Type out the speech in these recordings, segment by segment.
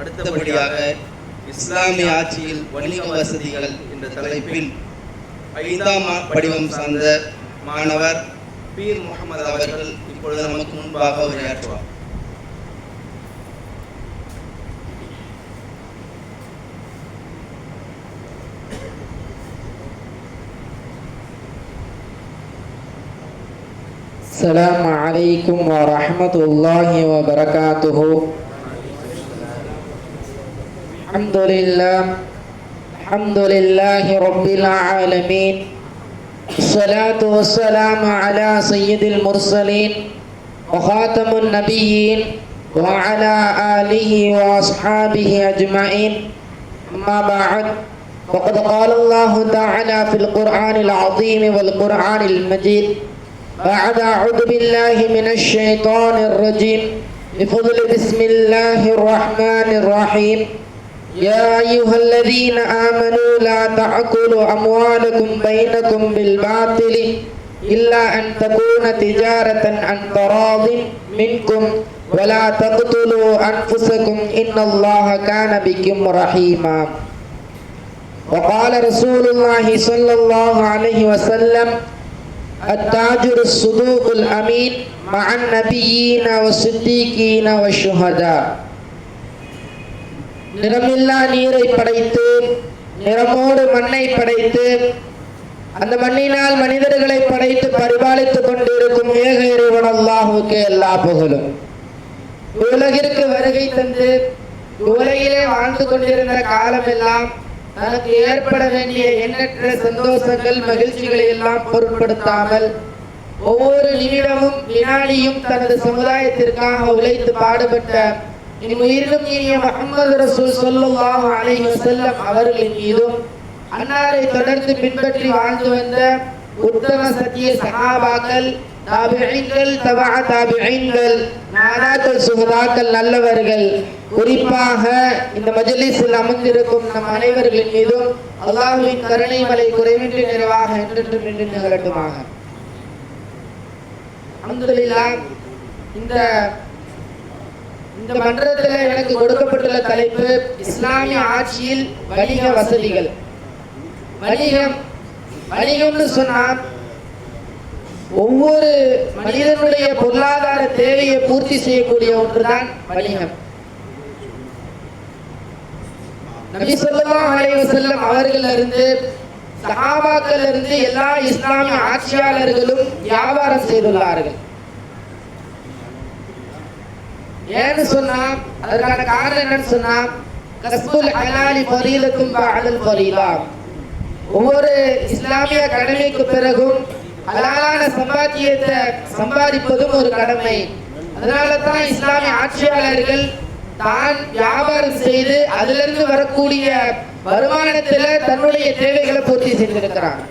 அடுத்தபடியாக இஸ்லாமிய ஆட்சியில் வணிக வசதிகள் என்ற தலைப்பில் ஐந்தாம் படிவம் சார்ந்த மாணவர் பீர் முகமது அவர்கள் இப்பொழுது நமக்கு முன்பாக உரையாற்றுவார். السلام عليكم ورحمة الله وبركاته. الحمد لله الحمد لله رب العالمين. الصلاة والسلام على سيد المرسلين وخاتم النبيين وعلى آله وأصحابه أجمعين. أما بعد فقد قال الله تعالى في القرآن العظيم والقرآن المجيد بعد أعوذ بالله من الشيطان الرجيم. بفضل بسم الله الرحمن الرحيم. يا أيها الذين آمنوا لا تأكلوا أموالكم بينكم بالباطل إلا أن تكون تجارة عن تراض منكم ولا تقتلوا أنفسكم إن الله كان بكم رحيما. وقال رسول الله صلى الله عليه وسلم التاجر الصدوق الأمين مع النبيين والصديقين والشهداء நிறமில்லா நீரை படைத்து நிறமோடு மண்ணை படைத்து அந்த மண்ணினால் மனிதர்களை படைத்து பரிபாலித்துக் கொண்டிருக்கும் ஏக இறைவன் அல்லாஹுக்கு எல்லா புகழும் உலகிற்கு வருகை தந்து உலகிலே வாழ்ந்து கொண்டிருந்த காலமெல்லாம் தனக்கு ஏற்பட வேண்டிய எண்ணற்ற சந்தோஷங்கள் மகிழ்ச்சிகளை எல்லாம் பொருட்படுத்தாமல் ஒவ்வொரு நிமிடமும் வினாடியும் தனது சமுதாயத்திற்காக உழைத்து பாடுபட்ட என் உயிரிலும் இனிய முகமது ரசூல் ஸல்லல்லாஹு அலைஹி வஸல்லம் அவர்களின் மீதும் அன்னாரை தொடர்ந்து பின்பற்றி வாழ்ந்து வந்த உத்தம சத்திய சகாபாக்கள் தாபிஈன்கள் தபா தாபிஈன்கள் நாதாக்கள் சுகதாக்கள் நல்லவர்கள் குறிப்பாக இந்த மஜ்லிஸில் அமர்ந்திருக்கும் நம் அனைவர்களின் மீதும் அல்லாஹுவின் கருணை மலை குறைவின்றி நிறைவாக என்றென்றும் நின்று நிகழட்டுமாக. அல்ஹம்துலில்லாஹ் இந்த இந்த மன்றத்தில் எனக்கு கொடுக்கப்பட்டுள்ள தலைப்பு இஸ்லாமிய ஆட்சியில் வணிக வசதிகள். வணிகம் வணிகம்னு சொன்னா ஒவ்வொரு மனிதனுடைய பொருளாதார தேவையை பூர்த்தி செய்யக்கூடிய ஒன்றுதான் வணிகம். நபி ஸல்லல்லாஹு அலைஹி செல்லம் அவர்கள் இருந்து சகாபாக்கள் இருந்து எல்லா இஸ்லாமிய ஆட்சியாளர்களும் வியாபாரம் செய்துள்ளார்கள். ஏன்னு சொன்னா அதற்கான காரணம் என்னன்னு சொன்னா கஸ்புல் அலாலி ஃபரீலத்தும் பாடல் ஃபரீலா. ஒவ்வொரு இஸ்லாமிய கடமைக்கு பிறகும் அலாலான சம்பாத்தியத்தை சம்பாதிப்பதும் ஒரு கடமை. அதனால தான் இஸ்லாமிய ஆட்சியாளர்கள் தான் வியாபாரம் செய்து அதிலிருந்து வரக்கூடிய வருமானத்துல தன்னுடைய தேவைகளை பூர்த்தி செய்திருக்கிறாங்க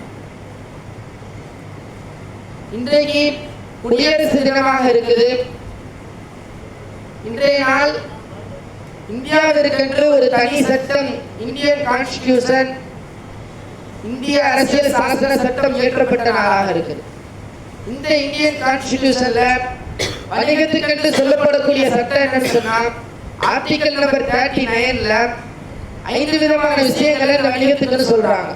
இன்றைக்கு குடியரசு தினமாக இருக்குது. இன்றைய நாள் இந்தியாவிற்கென்று ஒரு தனி சட்டம் இந்தியன் கான்ஸ்டிடியூஷன் இந்திய அரசியல் சாசன சட்டம் இயற்றப்பட்ட நாளாக இருக்குது. இந்த இந்தியன் கான்ஸ்டிடியூஷன்ல வணிகத்துக்கென்று சொல்லப்படக்கூடிய சட்டம் என்னன்னு சொன்னா ஆர்டிகல் நம்பர் தேர்ட்டி நைன்ல ஐந்து விதமான விஷயங்களை இந்த வணிகத்துக்குன்னு சொல்றாங்க.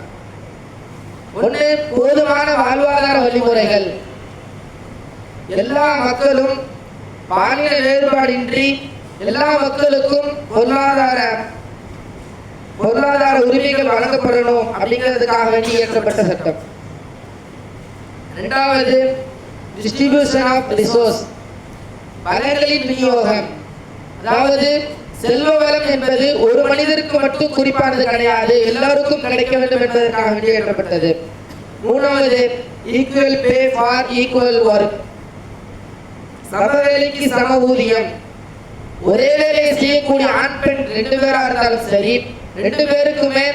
ஒன்று போதுமான வாழ்வாதார வழிமுறைகள். எல்லா மக்களும் பாலின வேறுபாடின்றி எல்லா மக்களுக்கும் பொருளாதார பொருளாதார உரிமைகள் வழங்கப்படணும் அப்படிங்கிறதுக்காக வேண்டி இயற்றப்பட்ட சட்டம். இரண்டாவது டிஸ்ட்ரிபியூஷன் ஆஃப் ரிசோர்ஸ் வளங்களின் விநியோகம். அதாவது செல்வ வளம் என்பது ஒரு மனிதருக்கு மட்டும் குறிப்பானது கிடையாது எல்லாருக்கும் கிடைக்க வேண்டும் என்பதற்காக வெளியேற்றப்பட்டது மூணாவது equal pay for equal work சம வேலைக்கு சம ஊதியம். ஒரே வேலையை செய்யக்கூடிய ஆண் பெண் ரெண்டு பேரா இருந்தாலும் சரி ரெண்டு பேருக்குமே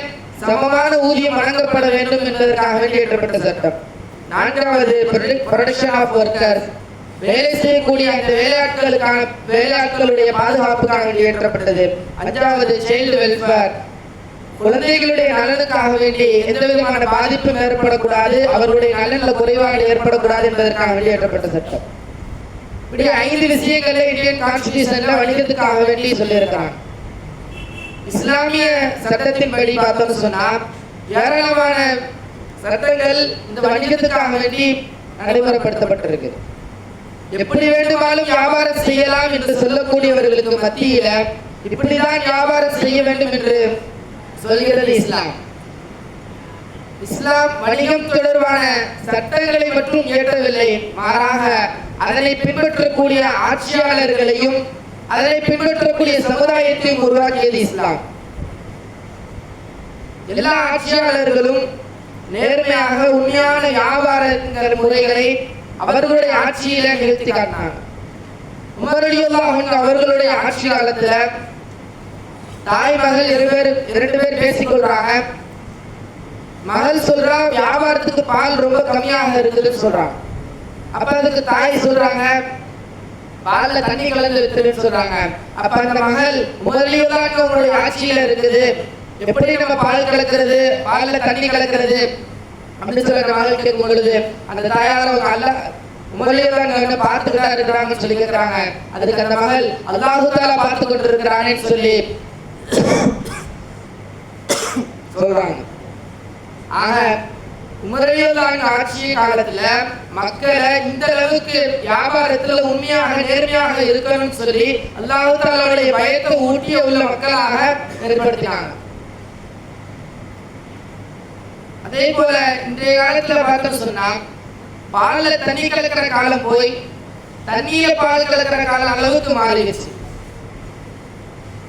சமமான ஊதியம் வழங்கப்பட வேண்டும் என்பதற்காக வெளியேற்றப்பட்ட சட்டம். நான்காவது ப்ரொடக்ஷன் ஆஃப் ஒர்க்கர்ஸ் வேலை செய்யக்கூடிய அந்த வேலையாட்களுக்கான வேலையாட்களுடைய பாதுகாப்புக்காக வேண்டி ஏற்றப்பட்டது. அஞ்சாவது சைல்டு வெல்ஃபேர் குழந்தைகளுடைய நலனுக்காக வேண்டி எந்த விதமான பாதிப்பும் ஏற்படக்கூடாது அவர்களுடைய நலனில் குறைபாடு ஏற்படக்கூடாது என்பதற்காக வேண்டி ஏற்றப்பட்ட சட்டம். இப்படி ஐந்து விஷயங்களை இந்தியன் கான்ஸ்டியூஷன்ல வணிகத்துக்காக வேண்டி சொல்லியிருக்கிறாங்க இஸ்லாமிய சட்டத்தின்படி பார்த்தோம்னு சொன்னா ஏராளமான சட்டங்கள் இந்த வணிகத்துக்காக வேண்டி நடைமுறைப்படுத்தப்பட்டிருக்கு. எப்படி வேண்டுமானாலும் வியாபாரம் செய்யலாம் என்று சொல்லக்கூடியவர்களுக்கு மத்தியில இப்படிதான் வியாபாரம் செய்ய வேண்டும் என்று சொல்கிறது இஸ்லாம். இஸ்லாம் வணிகம் தொடர்பான சட்டங்களை மட்டும் இயற்றவில்லை மாறாக அதனை பின்பற்றக்கூடிய ஆட்சியாளர்களையும் அதனை பின்பற்றக்கூடிய சமுதாயத்தையும் உருவாக்கியது இஸ்லாம். எல்லா ஆட்சியாளர்களும் நேர்மையாக உண்மையான வியாபார முறைகளை அவர்களுடைய ஆட்சியில நிறுத்தி காட்டினாங்க உமர் அவர்களுடைய ஆட்சி காலத்துல தாய் மகள் இரு பேர் இரண்டு பேர் பேசிக்கொள்றாங்க. மகள் சொல்றா வியாபாரத்துக்கு பால் ரொம்ப கம்மியாக இருக்குதுன்னு சொல்றாங்க. அப்ப அதுக்கு தாய் சொல்றாங்க பால்ல தண்ணி கலந்து வித்துருன்னு சொல்றாங்க. அப்ப அந்த மகள் முதலியுதான் உங்களுடைய ஆட்சியில இருக்குது. எப்படி நம்ம பால் கலக்கிறது? பால்ல தண்ணி கலக்கிறது? அப்படின்னு சில அந்த கேட்கும் பொழுது அந்த தாயார் அவங்க அல்ல முதலியதான் என்ன பார்த்துக்கிட்டா இருக்கிறாங்கன்னு சொல்லி கேட்கிறாங்க அதுக்கு அந்த மகள் அல்லாஹு தாலா பார்த்து கொண்டு இருக்கிறானேன்னு சொல்லி சொல்றாங்க. ஆக உமரையிலான ஆட்சி காலத்துல மக்களை இந்த அளவுக்கு வியாபாரத்துல உண்மையாக நேர்மையாக இருக்கணும்னு சொல்லி அல்லாஹு தாலாவுடைய பயத்தை ஊட்டிய உள்ள மக்களாக ஏற்படுத்தினாங்க. அதே போல இன்றைய காலத்துல பார்த்தோம் சொன்னா பால்ல தண்ணி கலக்கிற காலம் போய் தண்ணியில பால் கலக்கிற காலம் அளவுக்கு மாறிடுச்சு.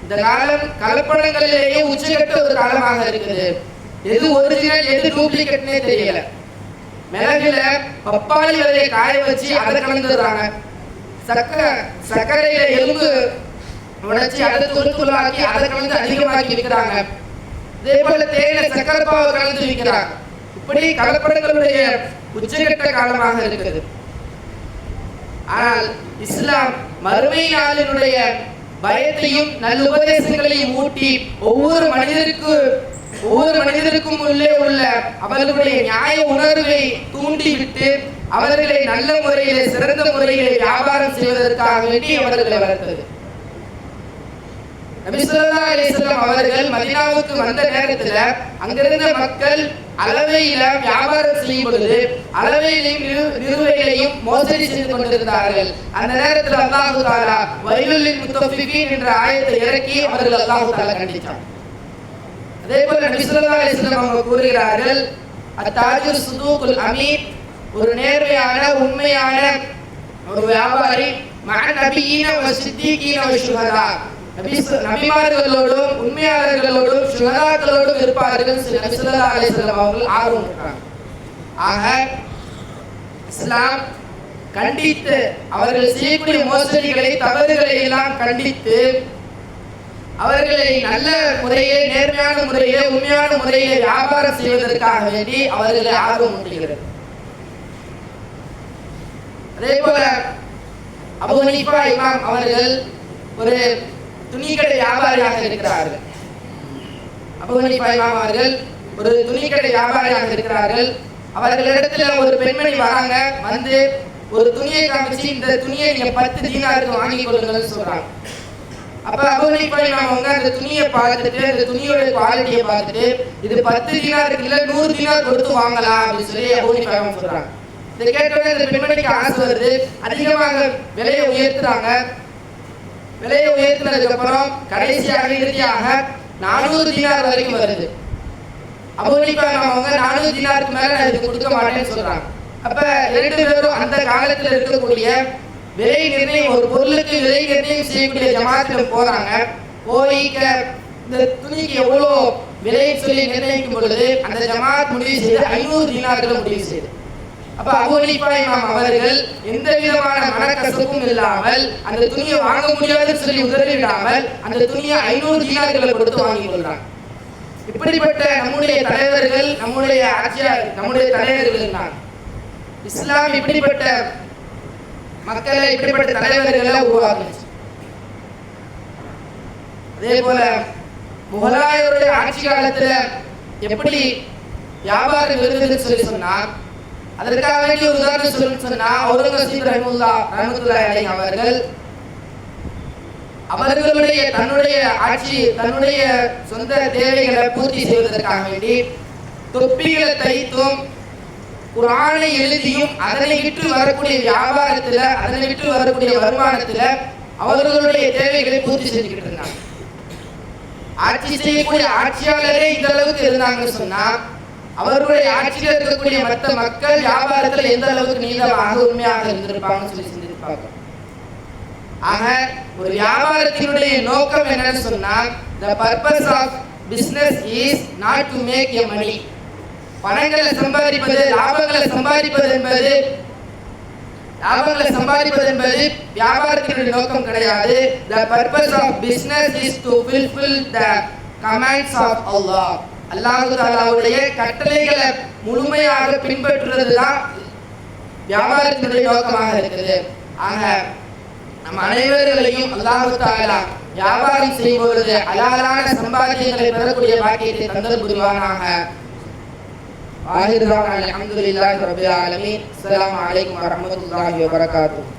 இந்த காலம் கலப்படங்களிலேயே உச்சகட்ட ஒரு காலமாக இருக்குது. எது ஒரிஜினல் எது டூப்ளிகேட்னே தெரியல. மிளகுல பப்பாளி விலையை காய வச்சு அதை கலந்துடுறாங்க. சக்கரை சர்க்கரையில எலும்பு உடைச்சி அதை துரு துளாக்கி அதை கலந்து அதிகமாக்கி விற்கிறாங்க. அதே போல தேயிலை சக்கரப்பாவை கலந்து விற்கிறாங்க. இப்படி கலப்படங்களுடைய உச்சகட்ட காலமாக இருக்குது. ஆனால் இஸ்லாம் மறுமை நாளினுடைய பயத்தையும் நல்லுபதேசங்களையும் ஊட்டி ஒவ்வொரு மனிதருக்கு ஒவ்வொரு மனிதருக்கும் உள்ளே உள்ள அவர்களுடைய நியாய உணர்வை தூண்டிவிட்டு அவர்களை நல்ல முறையிலே சிறந்த முறையிலே வியாபாரம் செய்வதற்காக வேண்டி அவர்களை வளர்த்தது. நபி ஸல்லல்லாஹு அவர்கள் மதினாவுக்கு வந்த நேரத்துல அங்கிருந்த மக்கள் அளவையில வியாபாரம் செய்யும் பொழுது அளவையிலையும் நிறு- நிறுவையிலையும் மோசடி செய்து கொண்டிருந்தார்கள். அந்த நேரத்தில் அல்லாஹு தாலா வயலுள்ளில் முத்தஃபிகீன் என்ற ஆயத்தை இறக்கி அவர்கள் அல்லாஹு தாலா கண்டித்தார் அதே போல நபி ஸல்லல்லாஹு அவங்க கூறுகிறார்கள் அத்தாஜூர் சுதூகுல் அமீர் ஒரு நேர்மையான உண்மையான ஒரு வியாபாரி மகன் நபியீன சித்திகீன சுகதா நபிமார்களோடும் உண்மையாளர்களோடும் சுகதாக்களோடும் இருப்பார்கள் சொல்லி நபி ஸல்லல்லாஹு அலைஹி அவர்கள் ஆர்வம் இருக்காங்க ஆக இஸ்லாம் கண்டித்து அவர்கள் செய்யக்கூடிய மோசடிகளை தவறுகளை எல்லாம் கண்டித்து அவர்களை நல்ல முறையிலே நேர்மையான முறையிலே உண்மையான முறையிலே வியாபாரம் செய்வதற்காக வேண்டி அவர்களை ஆர்வம் ஊட்டுகிறது அதே போல அபுனிபா இமாம் அவர்கள் ஒரு துணிக்கடை வியாபாரியாக இருக்கிறார்கள். அபு ஹனீஃபா அவர்கள் ஒரு துணிக்கடை வியாபாரியாக இருக்கிறார்கள். அவர்களிடத்துல ஒரு பெண்மணி வராங்க வந்து ஒரு துணியை காமிச்சு இந்த துணியை நீங்க பத்து தீனாருக்கு வாங்கி கொள்ளுங்கள்னு சொல்றாங்க. அப்ப அபு ஹனீஃபா அவங்க அந்த துணியை பார்த்துட்டு அந்த துணியோட குவாலிட்டியை பார்த்துட்டு இது பத்து தீனாருக்கு இல்ல நூறு தீனார் கொடுத்து வாங்கலாம் அப்படின்னு சொல்லி அபு ஹனீஃபா சொல்றாங்க. இதை கேட்டோடனே இந்த பெண்மணிக்கு ஆசை வருது. அதிகமாக விலையை உயர்த்துறாங்க. விலையை உயர்த்தினதுக்கு அப்புறம் கடைசியாக இறுதியாக நானூறு தினார் வரைக்கும் வருது. அபூனிப்பா அவங்க நானூறு தினாருக்கு மேல நான் இது கொடுக்க மாட்டேன்னு சொல்றாங்க. அப்ப ரெண்டு பேரும் அந்த காலத்தில் இருக்கக்கூடிய விலை நிர்ணயம் ஒரு பொருளுக்கு விலை நிர்ணயம் செய்யக்கூடிய ஜமாத்துல போறாங்க. போய் இந்த துணிக்கு எவ்வளோ விலை சொல்லி நிர்ணயிக்கும் பொழுது அந்த ஜமாத் முடிவு செய்து ஐநூறு தினார்கள் முடிவு செய்து. அப்ப அபு இமாம் அவர்கள் எந்த விதமான மனக்கசப்பும் இல்லாமல் அந்த துணியை வாங்க முடியாதுன்னு சொல்லி உதறிவிடாமல் அந்த துணியை ஐநூறு தீனார்களை கொடுத்து வாங்கி கொள்றாங்க. இப்படிப்பட்ட நம்முடைய தலைவர்கள் நம்முடைய ஆட்சியாளர் நம்முடைய தலைவர்கள் தான் இஸ்லாம் இப்படிப்பட்ட மக்களை இப்படிப்பட்ட தலைவர்களை உருவாக்குச்சு. அதே போல முகலாயருடைய ஆட்சி காலத்துல எப்படி வியாபாரம் இருந்ததுன்னு சொல்லி சொன்னா அதற்காக வேண்டிய ஒரு உதாரணம் சொல்லி சொன்னா அவுரங்கசீப் ரஹமுல்லா ரஹமத்துல்லா அலை அவர்கள் அவர்களுடைய தன்னுடைய ஆட்சி தன்னுடைய சொந்த தேவைகளை பூர்த்தி செய்வதற்காக வேண்டி தொப்பிகளை தைத்தும் குரானை எழுதியும் அதனை விட்டு வரக்கூடிய வியாபாரத்துல அதனை விட்டு வரக்கூடிய வருமானத்துல அவர்களுடைய தேவைகளை பூர்த்தி செஞ்சுக்கிட்டு இருந்தாங்க. ஆட்சி செய்யக்கூடிய ஆட்சியாளரே இந்த அளவுக்கு இருந்தாங்கன்னு சொன்னா அவர்களுடைய ஆட்சியில் இருக்கக்கூடிய மற்ற மக்கள் வியாபாரத்துல எந்த அளவுக்கு நீளமாக உண்மையாக இருந்திருப்பாங்கன்னு சொல்லி சிந்திருப்பாங்க ஆக ஒரு வியாபாரத்தினுடைய நோக்கம் என்னன்னு சொன்னா the purpose of business is not to make a money பணங்களை சம்பாதிப்பது லாபங்களை சம்பாதிப்பது என்பது லாபங்களை சம்பாதிப்பது என்பது வியாபாரத்தினுடைய நோக்கம் கிடையாது. The purpose of business is to fulfil the commands of Allah Allahu தாலாவுடைய கட்டளைகளை முழுமையாக பின்பற்றுறது தான் வியாபாரத்தினுடைய நோக்கமாக இருக்குது. ஆக நம் அனைவர்களையும் அல்லாஹு தாலா வியாபாரம் செய்யும் பொழுது அலாலான சம்பாத்தியங்களை பெறக்கூடிய பாக்கியத்தை தந்தல் புரிவானாக. ஆஹிர் அல்ஹம்துலில்லாஹி ரப்பில் ஆலமீன். அஸ்ஸலாமு அலைக்கும் வரமத்துல்லாஹி வபரகாத்துஹு.